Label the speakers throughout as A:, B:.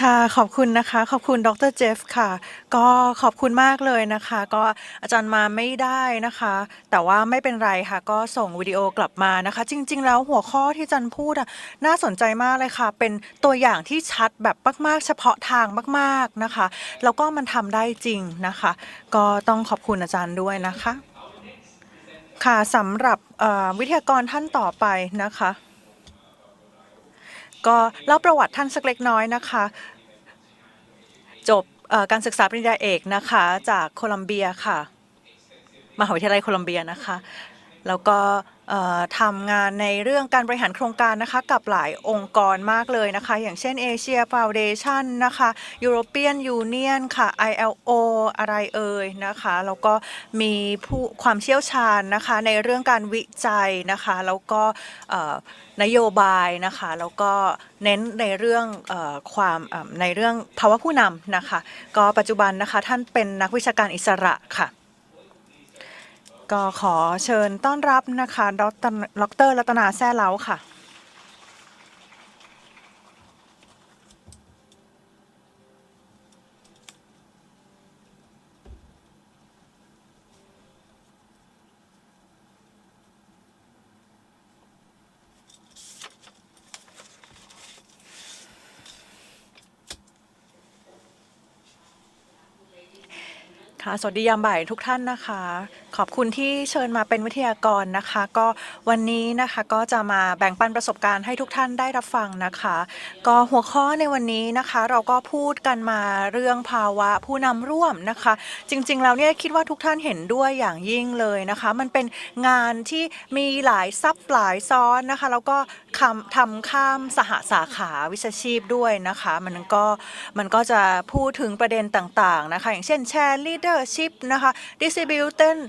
A: ค่ะขอบคุณนะคะ ขอบคุณดรเจฟค่ะ ก็ขอบคุณมากเลยนะคะ ก็อาจารย์มาไม่ได้นะคะ แต่ว่าไม่เป็นไรค่ะ ก็ส่งวิดีโอกลับมานะคะ จริง ๆ แล้วหัวข้อที่อาจารย์พูดอะน่าสนใจมากเลยค่ะ เป็นตัวอย่างที่ชัดแบบมากๆ เฉพาะทางมาก ๆนะคะ แล้วก็มันทำได้จริงนะคะ ก็ต้องขอบคุณอาจารย์ด้วยนะคะ ค่ะสำหรับวิทยากรท่านต่อไปนะคะ ก็เล่าประวัติท่านสักเล็กน้อยนะคะ จบการศึกษาปริญญาเอกนะคะ จากโคลัมเบียค่ะมหาวิทยาลัยโคลัมเบียนะคะ แล้วก็ ทำงานในเรื่องการบริหารโครงการนะคะกับหลายองค์กรมากเลยนะคะ อย่างเช่น Asia Foundation นะคะ European Union ค่ะ ILO อะไรเอ่ยนะคะ แล้วก็มีผู้ความเชี่ยวชาญนะคะในเรื่องการวิจัยนะคะ แล้วก็นโยบายนะคะ แล้วก็เน้นในเรื่องอความในเรื่องภาวะผู้นำนะคะ ก็ปัจจุบันนะคะท่านเป็นนักวิชาการอิสระค่ะ ก็ขอเชิญต้อนรับนะคะดรดรรัตนาแซ่เล้าค่ะ ค่ะ สวัสดียามบ่ายทุกท่านนะคะขอบคุณที่เชิญมาเป็นวิทยากรนะคะ ก็วันนี้นะคะก็จะมาแบ่งปันประสบการณ์ให้ทุกท่านได้รับฟังนะคะ ก็หัวข้อในวันนี้นะคะ เราก็พูดกันมาเรื่องภาวะผู้นำร่วมนะคะ จริงๆแล้วเนี่ยคิดว่าทุกท่านเห็นด้วยอย่างยิ่งเลยนะคะ มันเป็นงานที่มีหลายซับหลายซ้อนนะคะแล้วก็คำทำข้ามสหสาขาวิชาชีพด้วยนะคะ มันก็มันก็จะพูดถึงประเด็นต่างๆนะคะ อย่างเช่นแชร์ leadership นะคะ distributed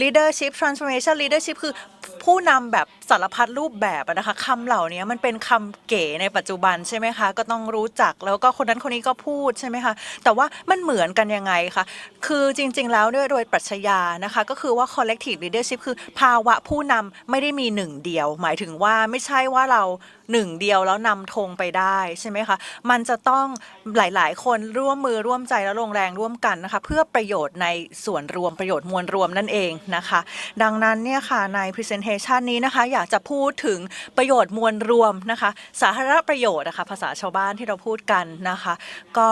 A: leadership transformation leadership คือผู้นำแบบสารพัดรูปแบบนะคะคำเหล่านี้มันเป็นคำเก๋ในปัจจุบันใช่ไหมคะ ก็ต้องรู้จักแล้วก็คนนั้นคนนี้ก็พูดใช่ไหมคะ แต่ว่ามันเหมือนกันยังไงคะคือจริง ๆ แล้วด้วยโดยปรัชญานะคะ ก็คือว่า collective leadership คือภาวะผู้นำไม่ได้มีหนึ่งเดียว หมายถึงว่าไม่ใช่ว่าเราหนึ่งเดียวแล้วนำธงไปได้ใช่ไหมคะ มันจะต้องหลายๆ คนร่วมมือร่วมใจและลงแรงร่วมกันนะคะ เพื่อประโยชน์ในส่วนรวมประโยชน์มวลรวมนั่นเองนะคะ ดังนั้นเนี่ยค่ะใน presentation นี้นะคะ อยากจะพูดถึงประโยชน์มวลรวมนะคะ สาธารณประโยชน์นะคะภาษาชาวบ้านที่เราพูดกันนะคะ ก็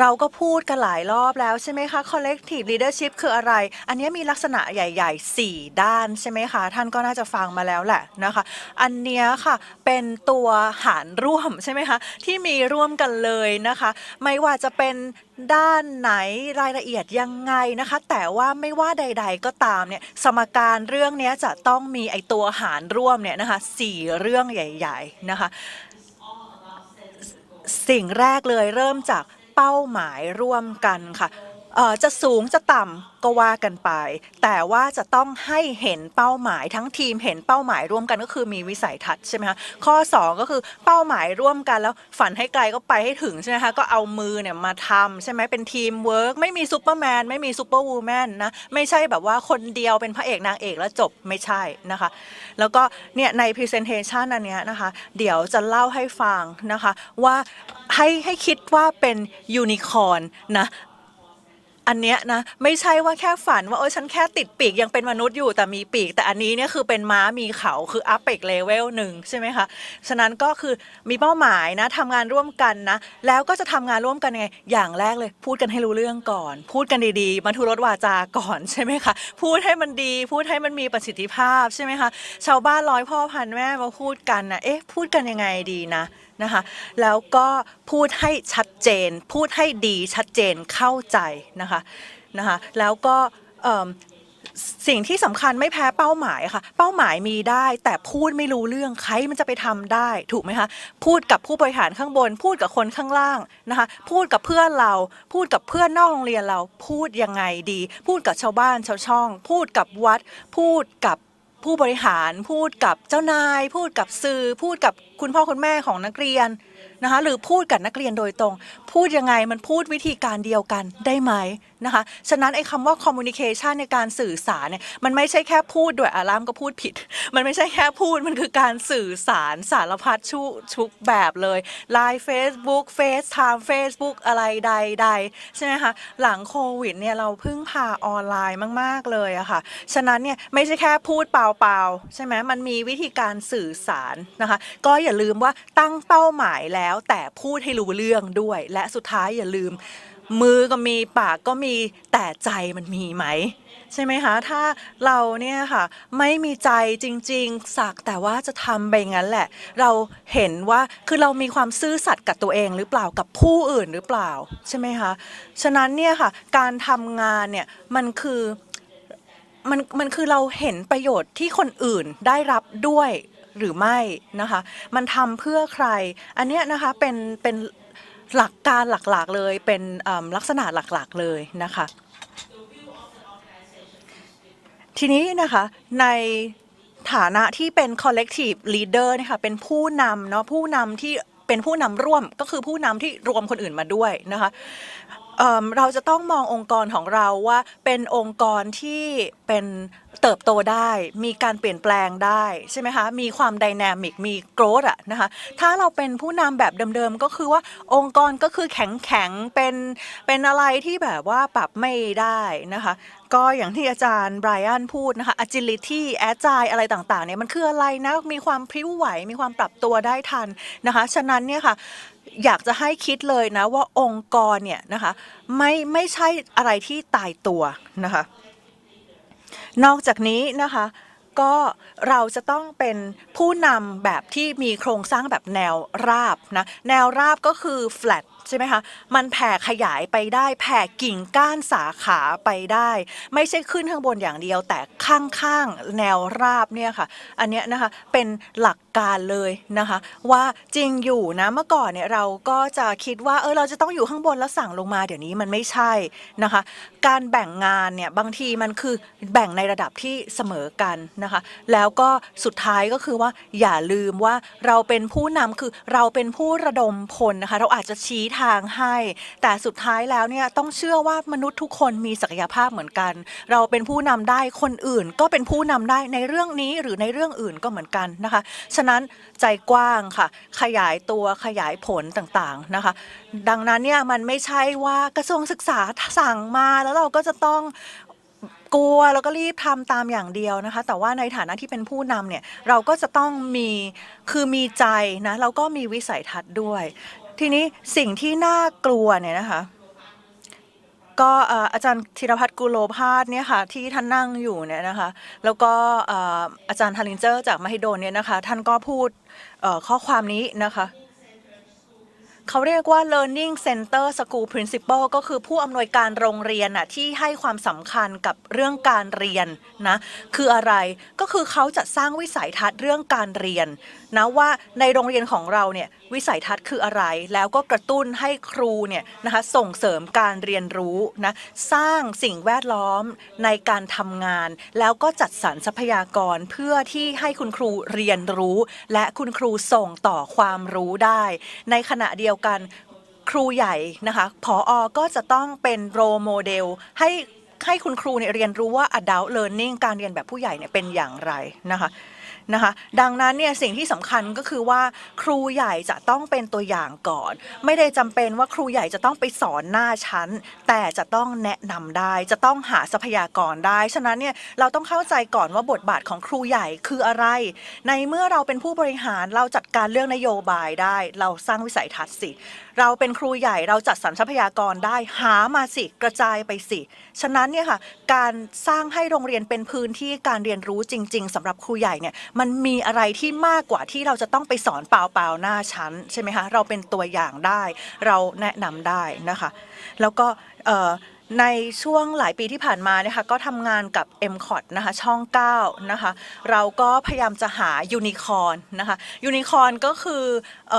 A: เราก็พูดกันหลายรอบแล้วใช่ไหมคะ collective leadership คืออะไร อันนี้มีลักษณะใหญ่ ๆ 4 ด้านใช่ไหมคะ ท่านก็น่าจะฟังมาแล้วแหละนะคะ อันเนี้ยค่ะ เป็นตัวหารร่วมใช่ไหมคะ ที่มีร่วมกันเลยนะคะ ไม่ว่าจะเป็นด้านไหนรายละเอียดยังไงนะคะ แต่ว่าไม่ว่าใด ๆ ก็ตามเนี่ยสมการเรื่องนี้จะต้องมีไอตัวหารร่วมเนี่ยนะคะสี่เรื่องใหญ่ ๆ นะคะ สิ่งแรกเลยเริ่มจาก เป้าหมายร่วมกันค่ะ จะสูงจะต่ำก็ว่ากันไป แต่ว่าจะต้องให้เห็นเป้าหมายทั้งทีมเห็นเป้าหมายร่วมกันก็คือมีวิสัยทัศน์ใช่ไหมคะข้อ 2 ก็คือเป้าหมายร่วมกันแล้วฝันให้ไกลก็ไปให้ถึงใช่ไหมคะก็เอามือเนี่ยมาทำใช่ไหมเป็นทีมเวิร์กไม่มีซูเปอร์แมนไม่มีซูเปอร์วูแมนนะไม่ใช่แบบว่าคนเดียวเป็นพระเอกนางเอกแล้วจบไม่ใช่นะคะ แล้วก็เนี่ยใน Presentation อันเนี้ยนะคะ เดี๋ยวจะเล่าให้ฟังนะคะว่าให้ให้คิดว่าเป็นยูนิคอร์นนะ อันเนี้ยนะไม่ใช่ว่าแค่ฝันว่าเออฉันแค่ติดปีกยังเป็นมนุษย์อยู่แต่มีปีก แต่อันนี้เนี่ยคือเป็นม้ามีเขาคืออัพเปกเลเวลหนึ่งใช่ไหมคะฉะนั้นก็คือมีเป้าหมายนะทำงานร่วมกันนะ แล้วก็จะทำงานร่วมกันยังไง อย่างแรกเลย พูดกันให้รู้เรื่องก่อน พูดกันดีๆมาทุรสวาจาก่อนใช่ไหมคะพูดให้มันดี พูดให้มันมีประสิทธิภาพใช่ไหมคะชาวบ้านร้อยพ่อพันแม่มาพูดกันนะเอ๊ะพูดกันยังไงดีนะ นะคะแล้วก็พูดให้ชัดเจน พูดให้ดีชัดเจนเข้าใจนะคะนะคะแล้วก็สิ่งที่สำคัญไม่แพ้เป้าหมายค่ะ เป้าหมายมีได้ แต่พูดไม่รู้เรื่องใครมันจะไปทำได้ถูกไหมคะพูดกับผู้บริหารข้างบน พูดกับคนข้างล่างนะคะพูดกับเพื่อนเรา พูดกับเพื่อนนอกโรงเรียนเรา พูดยังไงดี พูดกับชาวบ้านชาวช่อง พูดกับวัด พูดกับ ผู้บริหารพูดกับเจ้านาย พูดกับสื่อ พูดกับคุณพ่อคุณแม่ของนักเรียนนะคะหรือพูดกับนักเรียนโดยตรง พูดยังไงมันพูดวิธีการเดียวกันได้ไหมนะคะ ฉะนั้นไอ้คำว่า communication ในการสื่อสารเนี่ยมันไม่ใช่แค่พูดด้วยอารามก็พูดผิด มันไม่ใช่แค่พูดมันคือการสื่อสารสารพัดชุชุกแบบเลย Line Facebook FaceTime Facebook อะไรใดๆใช่ไหมคะหลังโควิดเนี่ยเราพึ่งพาออนไลน์มาก ๆ เลยอะค่ะ ฉะนั้นเนี่ยไม่ใช่แค่พูดเปล่าๆใช่ไหมมันมีวิธีการสื่อสารนะคะ ก็อย่าลืมว่าตั้งเป้าหมายแล้วแต่พูดให้รู้เรื่องด้วยและสุดท้ายอย่าลืม มือก็มีปากก็มีแต่ใจมันมีไหม ใช่ไหมคะ ถ้าเราเนี่ยค่ะ ไม่มีใจจริง ๆ สักแต่ว่าจะทำไปงั้นแหละ เราเห็นว่าคือเรามีความซื่อสัตย์กับตัวเองหรือเปล่ากับผู้อื่นหรือเปล่า ใช่ไหมคะ ฉะนั้นเนี่ยค่ะ การทำงานเนี่ยมันคือมันมันคือเราเห็นประโยชน์ที่คนอื่นได้รับด้วยหรือไม่นะคะ มันทำเพื่อใคร อันเนี้ยนะคะเป็นเป็น หลักการหลักๆเลยเป็นลักษณะหลักๆเลยนะคะ ทีนี้นะคะในฐานะที่เป็น collective leader นะคะเป็นผู้นำเนาะผู้นำที่เป็นผู้นำร่วมก็คือผู้นำที่รวมคนอื่นมาด้วยนะคะเเราจะต้องมององค์กรของเราว่าเป็นองค์กรที่เป็น เติบโตได้ มีการเปลี่ยนแปลงได้ใช่ไหมคะ มีความไดนามิก มีโกรธอะนะคะ ถ้าเราเป็นผู้นำแบบเดิมๆ ก็คือว่าองค์กรก็คือแข็งๆ เป็น เป็นอะไรที่แบบว่าปรับไม่ได้นะคะ ก็อย่างที่อาจารย์ไบรอันพูดนะคะ agility agile อะไรต่างๆ เนี่ยมันคืออะไรนะ มีความพริ้วไหว มีความปรับตัวได้ทันนะคะ ฉะนั้นเนี่ยค่ะอยากจะให้คิดเลยนะว่าองค์กรเนี่ยนะคะไม่ไม่ใช่อะไรที่ตายตัวนะคะ นอกจากนี้นะคะก็เราจะต้องเป็นผู้นำแบบที่มีโครงสร้างแบบแนวราบนะแนวราบก็คือ flat ใช่ไหมคะมันแผ่ขยายไปได้แผ่กิ่งก้านสาขาไปได้ ไม่ใช่ขึ้นข้างบนอย่างเดียวแต่ข้างๆแนวราบเนี่ยค่ะ อันเนี้ยนะคะเป็นหลัก การเลยนะคะ ว่าจริงอยู่นะเมื่อก่อนเนี่ยเราก็จะคิดว่าเออเราจะต้องอยู่ข้างบนแล้วสั่งลงมาเดี๋ยวนี้มันไม่ใช่นะคะ การแบ่งงานเนี่ยบางทีมันคือแบ่งในระดับที่เสมอกันนะคะ แล้วก็สุดท้ายก็คือว่าอย่าลืมว่าเราเป็นผู้นำคือเราเป็นผู้ระดมพลนะคะ เราอาจจะชี้ทางให้ แต่สุดท้ายแล้วเนี่ยต้องเชื่อว่ามนุษย์ทุกคนมีศักยภาพเหมือนกัน เราเป็นผู้นำได้คนอื่นก็เป็นผู้นำได้ในเรื่องนี้หรือในเรื่องอื่นก็เหมือนกันนะคะฉะนั้นใจกว้างค่ะ ขยายตัวขยายผลต่างๆนะคะ ดังนั้นเนี่ยมันไม่ใช่ว่ากระทรวงศึกษาสั่งมาแล้วเราก็จะต้องกลัวแล้วก็รีบทำตามอย่างเดียวนะคะ แต่ว่าในฐานะที่เป็นผู้นำเนี่ยเราก็จะต้องมีคือมีใจนะแล้วก็มีวิสัยทัศน์ด้วย ทีนี้สิ่งที่น่ากลัวเนี่ยนะคะ ก็อาจารย์ธีรพัฒน์กุโลภาสเนี่ยค่ะที่ท่านนั่งอยู่เนี่ยนะคะแล้วก็อาจารย์ทารินเจอร์จากมหิดลเนี่ยนะคะท่านก็พูดข้อความนี้นะคะเขาเรียกว่า learning center school principal ก็คือผู้อำนวยการโรงเรียนน่ะที่ให้ความสำคัญกับเรื่องการเรียนนะคืออะไรก็คือเขาจะสร้างวิสัยทัศน์เรื่องการเรียนนะว่าในโรงเรียนของเราเนี่ยวิสัยทัศน์คืออะไร แล้วก็กระตุ้นให้ครูเนี่ยนะคะส่งเสริมการเรียนรู้นะสร้างสิ่งแวดล้อมในการทำงาน แล้วก็จัดสรรทรัพยากรเพื่อที่ให้คุณครูเรียนรู้ และคุณครูส่งต่อความรู้ได้ ในขณะเดียวกันครูใหญ่นะคะผออก็จะต้องเป็นโรโมเดลให้ให้คุณครูเนี่ยเรียนรู้ว่า adult learning การเรียนแบบผู้ใหญ่เนี่ยเป็นอย่างไรนะคะ นะคะ ดังนั้นเนี่ยสิ่งที่สำคัญก็คือว่าครูใหญ่จะต้องเป็นตัวอย่างก่อน ไม่ได้จำเป็นว่าครูใหญ่จะต้องไปสอนหน้าชั้น แต่จะต้องแนะนำได้ จะต้องหาทรัพยากรได้ ฉะนั้นเนี่ยเราต้องเข้าใจก่อนว่าบทบาทของครูใหญ่คืออะไร ในเมื่อเราเป็นผู้บริหารเราจัดการเรื่องนโยบายได้ เราสร้างวิสัยทัศน์สิ เราเป็นครูใหญ่เราจัดสรรทรัพยากรได้หามาสิกระจายไปสิ ฉะนั้นเนี่ยค่ะการสร้างให้โรงเรียนเป็นพื้นที่การเรียนรู้จริง ๆสำหรับครูใหญ่เนี่ยมันมีอะไรที่มากกว่าที่เราจะต้องไปสอนเปล่าๆหน้าชั้นใช่ไหมคะเราเป็นตัวอย่างได้ เราแนะนำได้นะคะ แล้วก็ในช่วงหลายปีที่ผ่านมานะคะก็ทำงานกับ m c o t นะคะช่อง9นะคะเราก็พยายามจะหายูนิคอนนะคะยูนิคอนก็คืออ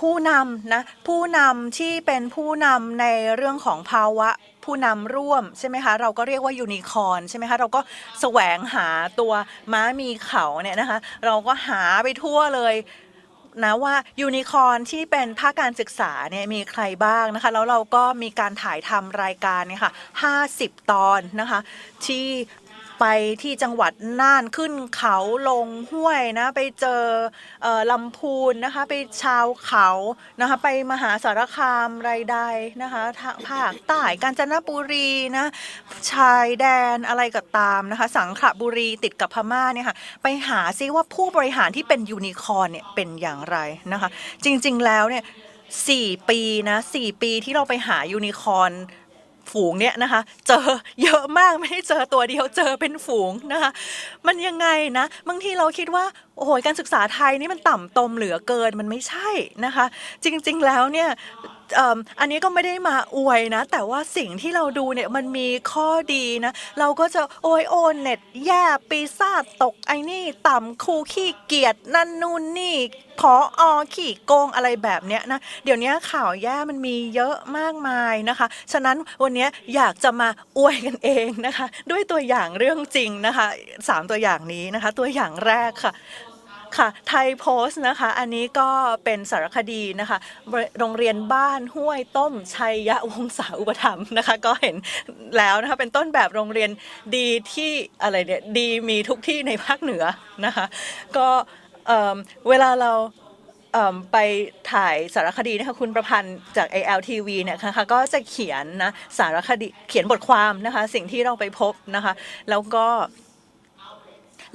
A: ผู้นำนะผู้นำที่เป็นผู้นำในเรื่องของภาวะผู้นำร่วมใช่ไหมคะเราก็เรียกว่ายูนิคอร์นใช่ไหมคะเราก็แสวงหาตัวม้ามีเขาเนี่ยนะคะเราก็หาไปทั่วเลยนะว่ายูนิคอร์นที่เป็นภาคการศึกษาเนี่ยมีใครบ้างนะคะ แล้วเราก็มีการถ่ายทำรายการเนี่ยค่ะ 50 ตอนนะคะ ที่ ไปที่จังหวัดน่านขึ้นเขาลงห้วยนะไปเจอเอลำพูนนะคะไปชาวเขานะคะไปมหาสารคามไรใดนะคะทางภาคใต้กาญจนบุรีนะชายแดนอะไรก็ตามนะคะสังขบุรีติดกับพม่าเนี่ยค่ะไปหาซิว่าผู้บริหารที่เป็นยูนิคอร์เนี่ยเป็นอย่างไรนะคะจริงๆแล้วเนี่ยสี่ปีนะสี่ปีที่เราไปหายูนิคอร์ ฝูงเนี่ยนะคะ เจอเยอะมากไม่ได้เจอตัวเดียวเจอเป็นฝูงนะคะ มันยังไงนะ บางทีเราคิดว่า โอ้โหการศึกษาไทยนี่มันต่ำตมเหลือเกินมันไม่ใช่นะคะ จริงๆแล้วเนี่ยอันนี้ก็ไม่ได้มาอวยนะ แต่ว่าสิ่งที่เราดูเนี่ยมันมีข้อดีนะ เราก็จะโอยโอนเน็ตแย่ปีศาจตกไอ้นี่ต่ำครูขี้เกียจนั่นนู่นนี่พออขี่โกงอะไรแบบเนี้ยนะ เดี๋ยวนี้ข่าวแย่มันมีเยอะมากมายนะคะ ฉะนั้นวันนี้อยากจะมาอวยกันเองนะคะ ด้วยตัวอย่างเรื่องจริงนะคะสามตัวอย่างนี้นะคะ ตัวอย่างแรกค่ะ ค่ะไทยโพสต์นะคะ อันนี้ก็เป็นสารคดีนะคะ โรงเรียนบ้านห้วยต้มชัยยะวงศาอุปถัมภ์นะคะ ก็เห็นแล้วนะคะ เป็นต้นแบบโรงเรียนดีที่อะไรเนี่ยดีมีทุกที่ในภาคเหนือนะคะ ก็เอิ่มเวลาเราเไปถ่ายสารคดีนะคะคุณประพันธ์จาก ALTV เนี่ยนะคะก็จะเขียนนะสารคดีเขียนบทความนะคะ สิ่งที่เราไปพบนะคะ แล้วก็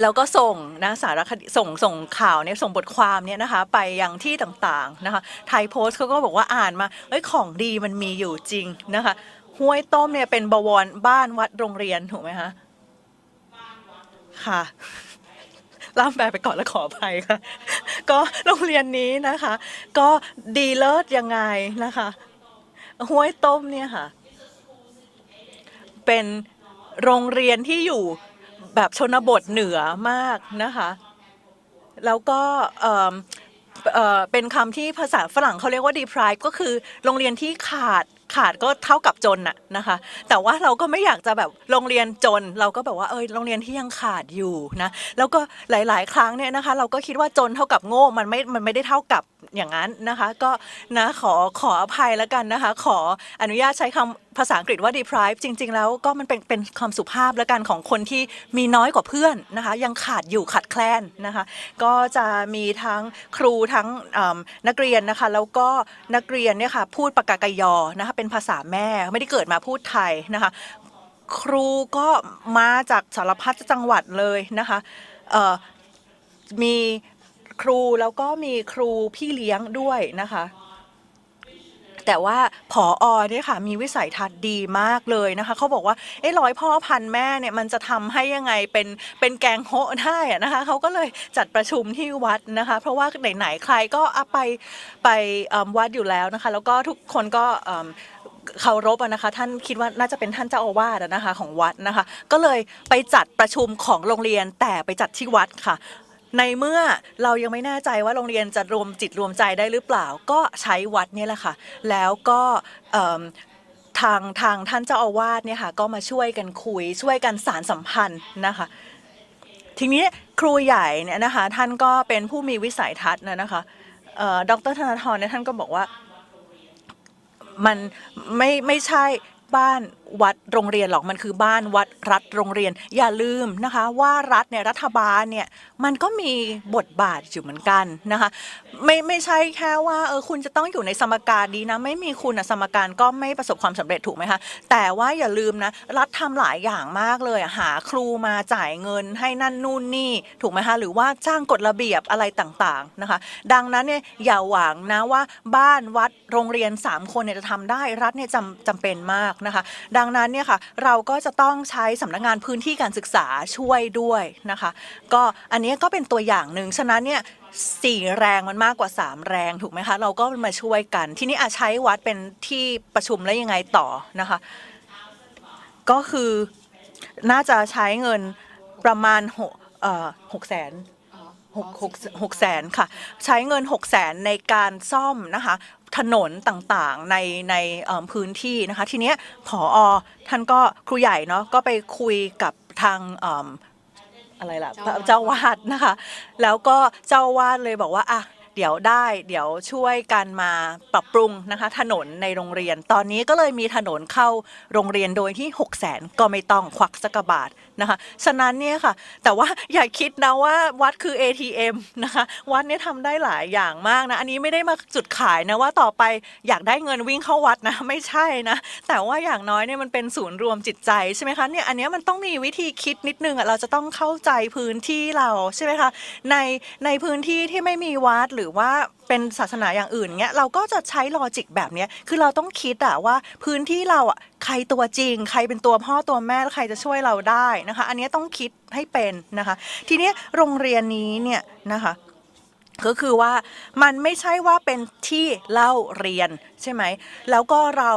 A: แล้วก็ส่งนะสารคดีส่งส่งข่าวเนี่ยส่งบทความเนี่ยนะคะไปยังที่ต่างๆนะคะไทยโพสต์เขาก็บอกว่าอ่านมาเอ้ยของดีมันมีอยู่จริงนะคะห้วยต้มเนี่ยเป็นบวรบ้านวัดโรงเรียนถูกไหมคะค่ะล่ามแปลไปก่อนแล้วขออภัยค่ะ ก็โรงเรียนนี้นะคะ ก็ดีเลิศยังไงนะคะห้วยต้มเนี่ยค่ะ เป็นโรงเรียนที่อยู่ แบบชนบทเหนือมากนะคะ แล้วก็เป็นคำที่ภาษาฝรั่งเขาเรียกว่า deprived ก็คือโรงเรียนที่ขาดขาดก็เท่ากับจนน่ะนะคะ แต่ว่าเราก็ไม่อยากจะแบบโรงเรียนจน เราก็แบบว่าเออโรงเรียนที่ยังขาดอยู่นะ แล้วก็หลาย ๆ ครั้งเนี่ยนะคะ เราก็คิดว่าจนเท่ากับโง่ มันไม่ มันไม่ได้เท่ากับอย่างนั้นนะคะก็นะขอขออภัยแล้วกันนะคะ ขออนุญาตใช้คำภาษาอังกฤษว่า deprive จริง ๆ แล้วก็มันเป็นเป็นความสุภาพแล้วกันของคนที่มีน้อยกว่าเพื่อนนะคะ ยังขาดอยู่ขาดแคลนนะคะ ก็จะมีทั้งครูทั้งนักเรียนนะคะ แล้วก็นักเรียนเนี่ยค่ะพูดปากกากยอนะคะเป็นภาษาแม่ไม่ได้เกิดมาพูดไทยนะคะ ครูก็มาจากสารพัดจังหวัดเลยนะคะมี ครูแล้วก็มีครูพี่เลี้ยงด้วยนะคะ แต่ว่าผออเนี่ยค่ะมีวิสัยทัศน์ดีมากเลยนะคะเขาบอกว่าเอ้ร้อยพ่อพันแม่เนี่ยมันจะทำให้ยังไงเป็นเป็นแกงโฮะได้อะนะคะเขาก็เลยจัดประชุมที่วัดนะคะ เพราะว่าไหนๆใครก็อะไปไปวัดอยู่แล้วนะคะ แล้วก็ทุกคนก็เคารพนะคะท่านคิดว่าน่าจะเป็นท่านเจ้าอาวาสนะคะของวัดนะคะ ก็เลยไปจัดประชุมของโรงเรียนแต่ไปจัดที่วัดค่ะ ในเมื่อเรายังไม่แน่ใจว่าโรงเรียนจะรวมจิตรวมใจได้หรือเปล่า ก็ใช้วัดเนี่ยแหละค่ะ แล้วก็ทางทางท่านเจ้าอาวาสเนี่ยค่ะก็มาช่วยกันคุยช่วยกันสารสัมพันธ์นะคะทีนี้ครูใหญ่เนี่ยนะคะท่านก็เป็นผู้มีวิสัยทัศน์นะนะคะเอ่อดรธนาธรเนี่ยท่านก็บอกว่ามันไม่ไม่ใช่บ้านวัดโรงเรียนหรอกมันคือบ้านวัดรัฐโรงเรียน อย่าลืมนะคะ ว่ารัฐเนี่ยรัฐบาลเนี่ยมันก็มีบทบาทอยู่เหมือนกันนะคะไม่ไม่ใช่แค่ว่าเออคุณจะต้องอยู่ในสมการดีนะไม่มีคุณอะสมการก็ไม่ประสบความสำเร็จถูกไหมคะแต่ว่าอย่าลืมนะรัฐทำหลายอย่างมากเลยหาครูมาจ่ายเงินให้นั่นนู่นนี่ถูกไหมคะหรือว่าจ้างกฎระเบียบอะไรต่างๆนะคะ ดังนั้นเนี่ยอย่าหวังนะว่าบ้านวัดโรงเรียน 3 คนเนี่ยจะทำได้รัฐเนี่ยจำจำเป็นมากนะคะดังนั้นเนี่ยค่ะเราก็จะต้องใช้สำนักงานพื้นที่การศึกษาช่วยด้วยนะคะ ก็อันนี้ก็เป็นตัวอย่างหนึ่งฉะนั้นเนี่ยสี่แรงมันมากกว่า 3 แรงถูกไหมคะเราก็มาช่วยกัน ที่นี้อาใช้วัดเป็นที่ประชุมแล้วยังไงต่อนะคะ ก็คือน่าจะใช้เงินประมาณหกหกแสนหกหกหกแสนค่ะ ใช้เงินหกแสนในการซ่อมนะคะ ถนนต่างๆในในเอิ่มพื้นที่นะคะทีเนี้ยผออท่านก็ครูใหญ่เนาะก็ไปคุยกับทางเอิ่มอะไรล่ะ
B: เจ้าอาวาส
A: เจ้าวาดนะคะ แล้วก็เจ้าวาดเลยบอกว่าอะเดี๋ยวได้เดี๋ยวช่วยกันมาปรับปรุงนะคะถนนในโรงเรียน ตอนนี้ก็เลยมีถนนเข้าโรงเรียนโดยที่ 6 0 0 0 0 0ก็ไม่ต้องควักสักกะบาท นะคะฉะนั้นเนี่ยค่ะ แต่ว่าอย่าคิดนะว่าวัดคือ ATM นะคะวัดเนี่ยทำได้หลายอย่างมากนะอันนี้ไม่ได้มาจุดขายนะว่าต่อไปอยากได้เงินวิ่งเข้าวัดนะไม่ใช่นะแต่ว่าอย่างน้อยเนี่ยมันเป็นศูนย์รวมจิตใจใช่ไหมคะเนี่ยอันนี้มันต้องมีวิธีคิดนิดนึงอะเราจะต้องเข้าใจพื้นที่เราใช่ไหมคะในในพื้นที่ที่ไม่มีวัดหรือว่า เป็นศาสนาอย่างอื่นเงี้ยเราก็จะใช้ลอจิกแบบเนี้ยคือเราต้องคิดอะว่าพื้นที่เราอะใครตัวจริง ใครเป็นตัวพ่อตัวแม่แล้วใครจะช่วยเราได้นะคะ อันนี้ต้องคิดให้เป็นนะคะ ทีนี้โรงเรียนนี้เนี่ยนะคะก็คือว่ามันไม่ใช่ว่าเป็นที่เล่าเรียนใช่ไหม แล้วก็เรา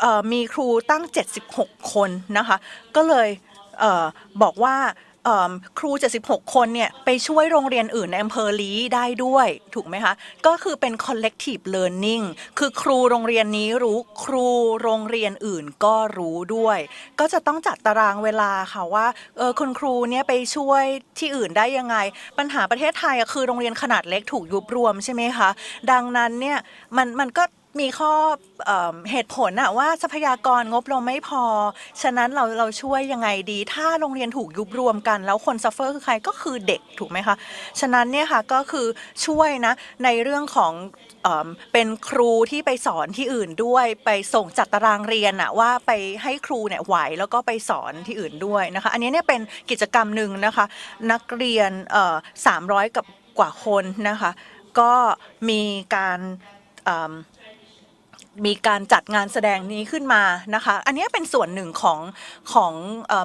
A: เอ่อมีครูตั้ง 76 คนนะคะ ก็เลยเบอกว่า ครู 76 คนเนี่ยไปช่วยโรงเรียนอื่นในอำเภอลีได้ด้วย ถูกไหมคะ ก็คือเป็น collective learning คือครูโรงเรียนนี้รู้ครูโรงเรียนอื่นก็รู้ด้วย ก็จะต้องจัดตารางเวลาค่ะว่าเออคุณครูเนี่ยไปช่วยที่อื่นได้ยังไง ปัญหาประเทศไทยคือโรงเรียนขนาดเล็กถูกยุบรวมใช่ไหมคะ ดังนั้นเนี่ยมันมันก็ มีข้อเอเหตุผลอะว่าทรัพยากรงบเราไม่พอ ฉะนั้นเราเราช่วยยังไงดี ถ้าโรงเรียนถูกยุบรวมกัน แล้วคนซัฟเฟอร์คือใครก็คือเด็กถูกไหมคะ ฉะนั้นเนี่ยค่ะก็คือช่วยนะในเรื่องของเเป็นครูที่ไปสอนที่อื่นด้วย ไปส่งจัดตารางเรียนอะว่าไปให้ครูเนี่ยไหวแล้วก็ไปสอนที่อื่นด้วยนะคะอันนี้เนี่ยเป็นกิจกรรมหนึ่งนะคะนักเรียนเอ่อ300กับกว่าคนนะคะก็มีการ มีการจัดงานแสดงนี้ขึ้นมานะคะ อันนี้เป็นส่วนหนึ่งของของ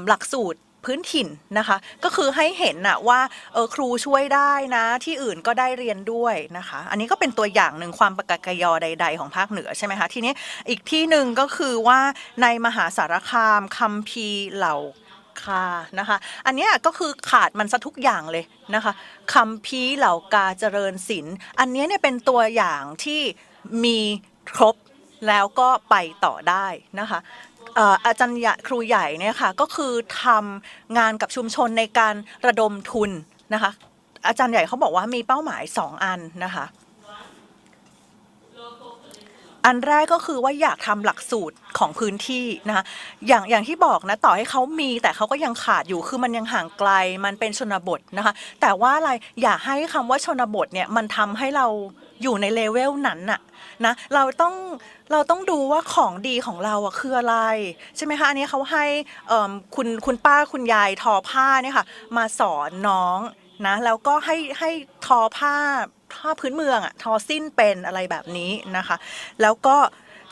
A: หลักสูตรพื้นถิ่นนะคะ ก็คือให้เห็นนะว่าเออครูช่วยได้นะ ที่อื่นก็ได้เรียนด้วยนะคะ อันนี้ก็เป็นตัวอย่างหนึ่งความประกาศกยอใด ๆ ของภาคเหนือใช่ไหมคะทีนี้อีกที่หนึ่งก็คือว่าในมหาสารคามคัมภีเหล่าค่ะนะคะ อันนี้ก็คือขาดมันซะทุกอย่างเลยนะคะคำพีเหล่ากาเจริญศิลป์อันนี้เนี่ยเป็นตัวอย่างที่มีครบ แล้วก็ไปต่อได้นะคะอาจารย์ใหญ่ครูใหญ่เนี่ยค่ะก็คือทำงานกับชุมชนในการระดมทุนนะคะอาจารย์ใหญ่เขาบอกว่ามีเป้าหมาย 2 อันนะคะอันแรกก็คือว่าอยากทำหลักสูตรของพื้นที่นะคะอย่างอย่างที่บอกนะต่อให้เขามีแต่เขาก็ยังขาดอยู่คือมันยังห่างไกลมันเป็นชนบทนะคะแต่ว่าอะไรอย่าให้คำว่าชนบทเนี่ยมันทำให้เราอยู่ในเลเวลนั้นน่ะ นะเราต้องเราต้องดูว่าของดีของเราอะคืออะไร ใช่ไหมคะอันนี้เขาให้คุณคุณป้าคุณยายทอผ้าเนี่ยค่ะมาสอนน้องนะแล้วก็ให้ให้ทอผ้าผ้าพื้นเมืองอะทอสิ้นเป็นอะไรแบบนี้นะคะ แล้วก็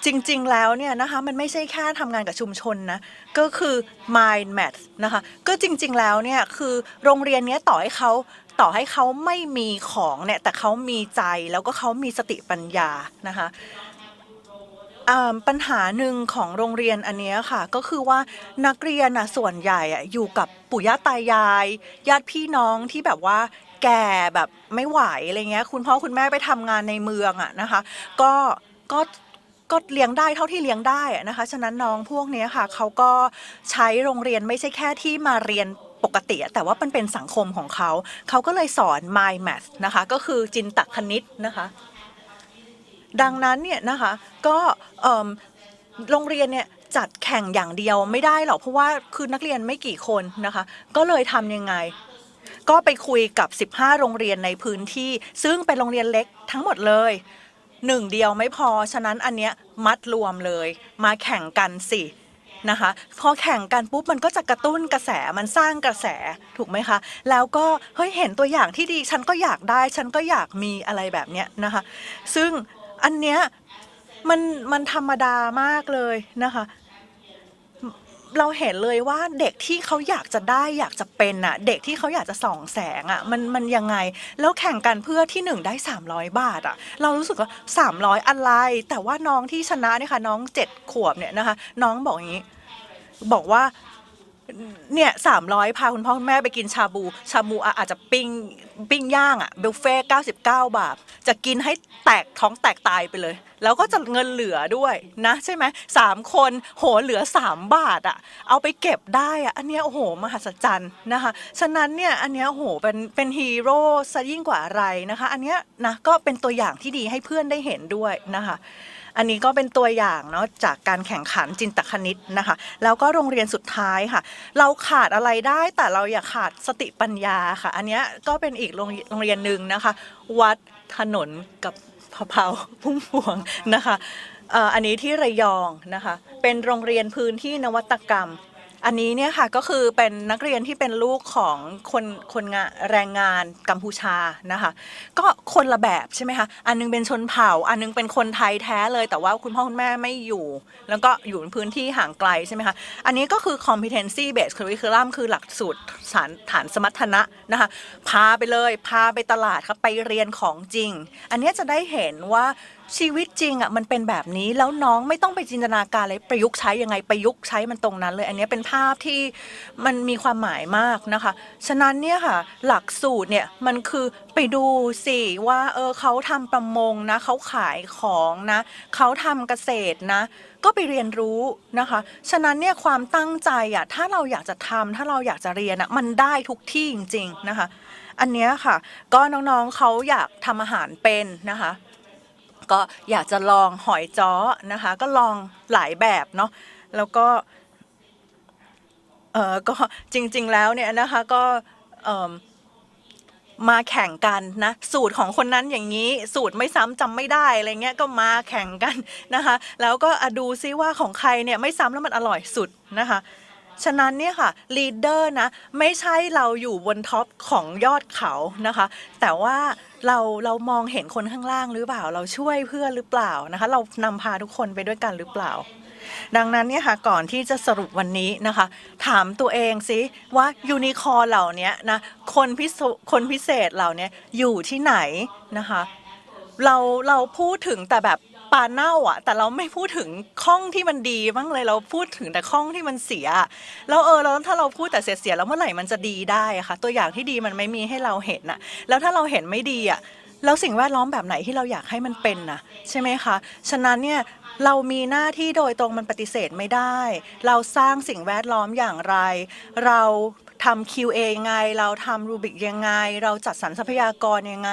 A: จริงๆ แล้วเนี่ยนะคะมันไม่ใช่แค่ทำงานกับชุมชนนะ ก็คือ mind math นะคะ ก็จริงๆ แล้วเนี่ยคือโรงเรียนเนี้ยต่อให้เขา ต่อให้เขาไม่มีของเนี่ยแต่เขามีใจแล้วก็เขามีสติปัญญานะคะปัญหาหนึ่งของโรงเรียนอันนี้ค่ะ ก็คือว่านักเรียนอะส่วนใหญ่อยู่กับปู่ย่าตายาย ญาติพี่น้องที่แบบว่าแก่แบบไม่ไหวอะไรเงี้ยคุณพ่อคุณแม่ไปทำงานในเมืองอะนะคะ ก็ก็ก็เลี้ยงได้เท่าที่เลี้ยงได้นะคะ ฉะนั้นน้องพวกนี้ค่ะเขาก็ใช้โรงเรียนไม่ใช่แค่ที่มาเรียน ปกติแต่ว่ามันเป็นสังคมของเขา เขาก็เลยสอน mind math นะคะ ก็คือจินตคณิตนะคะ ดังนั้นเนี่ยนะคะก็โรงเรียนเนี่ยจัดแข่งอย่างเดียวไม่ได้หรอกเพราะว่าคือนักเรียนไม่กี่คนนะคะ ก็เลยทำยังไง ก็ไปคุยกับ 15 โรงเรียนในพื้นที่ ซึ่งเป็นโรงเรียนเล็กทั้งหมดเลยหนึ่งเดียวไม่พอ ฉะนั้นอันเนี้ยมัดรวมเลย มาแข่งกันสิ นะคะ พอแข่งกันปุ๊บมันก็จะกระตุ้นกระแสมันสร้างกระแสถูกไหมคะ แล้วก็เฮ้ยเห็นตัวอย่างที่ดี ฉันก็อยากได้ ฉันก็อยากมีอะไรแบบเนี้ยนะคะ ซึ่งอันเนี้ยมันมันธรรมดามากเลยนะคะ เราเห็นเลยว่าเด็กที่เขาอยากจะได้อยากจะเป็นอะ เด็กที่เขาอยากจะส่องแสงอะมันมันยังไง แล้วแข่งกันเพื่อที่หนึ่งได้ 300 บาทอะ เรารู้สึกว่า 300 อะไร แต่ว่าน้องที่ชนะเนี่ยค่ะน้องเจ็ดขวบเนี่ยนะคะ น้องบอกอย่างนี้ บอกว่า เนี่ยสามร้อยพาคุณพ่อคุณแม่ไปกินชาบู ชาบูอะอาจจะปิ้งปิ้งย่างอะบุฟเฟ่เก้าสิบเก้าบาท จะกินให้แตกท้องแตกตายไปเลย แล้วก็จะเงินเหลือด้วยนะใช่ไหมสามคนโหเหลือสามบาทอะ เอาไปเก็บได้อะอันเนี้ยโอ้โหมหัศจรรย์นะคะ ฉะนั้นเนี่ยอันเนี้ยโอ้โหเป็นเป็นฮีโร่ซะยิ่งกว่าอะไรนะคะ อันเนี้ยนะก็เป็นตัวอย่างที่ดีให้เพื่อนได้เห็นด้วยนะคะ อันนี้ก็เป็นตัวอย่างเนาะจากการแข่งขันจินตคณิตนะคะ แล้วก็โรงเรียนสุดท้ายค่ะ เราขาดอะไรได้แต่เราอย่าขาดสติปัญญาค่ะ อันนี้ก็เป็นอีกโรงงเรียนหนึ่งนะคะ วัดถนนกับพะเพาพุ่มพวงนะคะอันนี้ที่ระยองนะคะ เป็นโรงเรียนพื้นที่นวัตกรรม อันนี้เนี่ยค่ะก็คือเป็นนักเรียนที่เป็นลูกของคนคนงานแรงงานกัมพูชานะคะ ก็คนละแบบใช่ไหมคะอันนึงเป็นชนเผ่า อันนึงเป็นคนไทยแท้เลยแต่ว่าคุณพ่อคุณแม่ไม่อยู่ แล้วก็อยู่ในพื้นที่ห่างไกลใช่ไหมคะอันนี้ก็คือ competency based curriculum คือหลักสูตรฐานฐานสมรรถนะนะคะพาไปเลยพาไปตลาดครับไปเรียนของจริง อันนี้จะได้เห็นว่าชีวิตจริงอะมันเป็นแบบนี้แล้วน้องไม่ต้องไปจินตนาการเลยประยุกต์ใช้ยังไงประยุกต์ใช้มันตรงนั้นเลย อันนี้เป็นภาพที่มันมีความหมายมากนะคะ ฉะนั้นเนี่ยค่ะหลักสูตรเนี่ยมันคือไปดูสิว่าเออเขาทำประมงนะเขาขายของนะเขาทำเกษตรนะ ก็ไปเรียนรู้นะคะ ฉะนั้นเนี่ยความตั้งใจอะถ้าเราอยากจะทำถ้าเราอยากจะเรียนอะมันได้ทุกที่จริง ๆนะคะ อันนี้ค่ะ ก็น้องๆเขาอยากทำอาหารเป็นนะคะ ก็อยากจะลองหอยจ้อนะคะ ก็ลองหลายแบบเนาะแล้วก็เออก็จริง ๆ แล้วเนี่ยนะคะก็เอิ่มาแข่งกันนะ สูตรของคนนั้นอย่างนี้ สูตรไม่ซ้ำจำไม่ได้อะไรเงี้ยก็มาแข่งกันนะคะ แล้วก็อดูซิว่าของใครเนี่ยไม่ซ้ำแล้วมันอร่อยสุดนะคะฉะนั้นเนี่ยค่ะลีดเดอร์นะ ไม่ใช่เราอยู่บนท็อปของยอดเขานะคะ แต่ว่า เราเรามองเห็นคนข้างล่างหรือเปล่า เราช่วยเพื่อนหรือเปล่านะคะ เรานำพาทุกคนไปด้วยกันหรือเปล่า ดังนั้นเนี่ยค่ะก่อนที่จะสรุปวันนี้นะคะ ถามตัวเองสิว่ายูนิคอร์เหล่านี้นะคนพิคนพิเศษเหล่านี้อยู่ที่ไหนนะคะ เราเราพูดถึงแต่แบบ ปลาเน่าอะ แต่เราไม่พูดถึงข้องที่มันดีบ้างเลยเราพูดถึงแต่ข้องที่มันเสีย แล้วเออแล้วถ้าเราพูดแต่เสียๆแล้วเมื่อไหร่มันจะดีได้อะคะตัวอย่างที่ดีมันไม่มีให้เราเห็นน่ะ แล้วถ้าเราเห็นไม่ดีอะแล้วสิ่งแวดล้อมแบบไหนที่เราอยากให้มันเป็นน่ะใช่ไหมคะ ฉะนั้นเนี่ยเรามีหน้าที่โดยตรงมันปฏิเสธไม่ได้ เราสร้างสิ่งแวดล้อมอย่างไร เราทำ QA ยังไง เราทำรูบิกยังไง เราจัดสรรทรัพยากรยังไง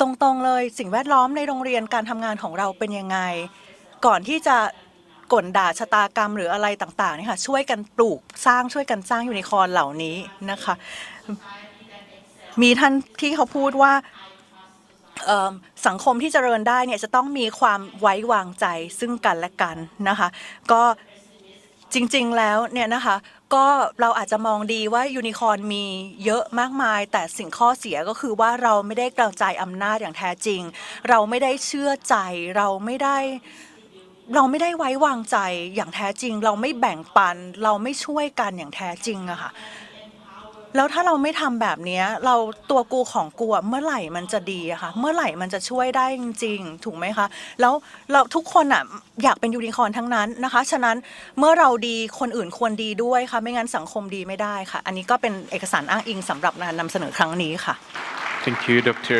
A: ตรงๆเลยสิ่งแวดล้อมในโรงเรียนการทำงานของเราเป็นยังไง ก่อนที่จะก่นด่าชะตากรรมหรืออะไรต่างๆนี่ค่ะช่วยกันปลูกสร้างช่วยกันสร้างยูนิคอร์นเหล่านี้นะคะ มีท่านที่เขาพูดว่าสังคมที่เจริญได้เนี่ยจะต้องมีความไว้วางใจซึ่งกันและกันนะคะ ก็จริงๆแล้วเนี่ยนะคะ ก็เราอาจจะมองดีว่ายูนิคอร์นมีเยอะมากมาย แต่สิ่งข้อเสียก็คือว่าเราไม่ได้กระจายอำนาจอย่างแท้จริง เราไม่ได้เชื่อใจ เราไม่ได้เราไม่ได้ไว้วางใจอย่างแท้จริง เราไม่แบ่งปัน เราไม่ช่วยกันอย่างแท้จริงอะค่ะ แล้วถ้าเราไม่ทำแบบนี้เราตัวกูของกูเมื่อไหร่มันจะดีอะคะเมื่อไหร่มันจะช่วยได้จริง ๆ ถูกไหมคะ แล้วเราทุกคนอะอยากเป็นยูนิคอร์นทั้งนั้นนะคะ ฉะนั้นเมื่อเราดีคนอื่นควรดีด้วยค่ะ ไม่งั้นสังคมดีไม่ได้ค่ะ อันนี้ก็เป็นเอกสารอ้างอิงสำหรับการนำเสนอครั้งนี้ค่ะ
B: Thank you, Dr.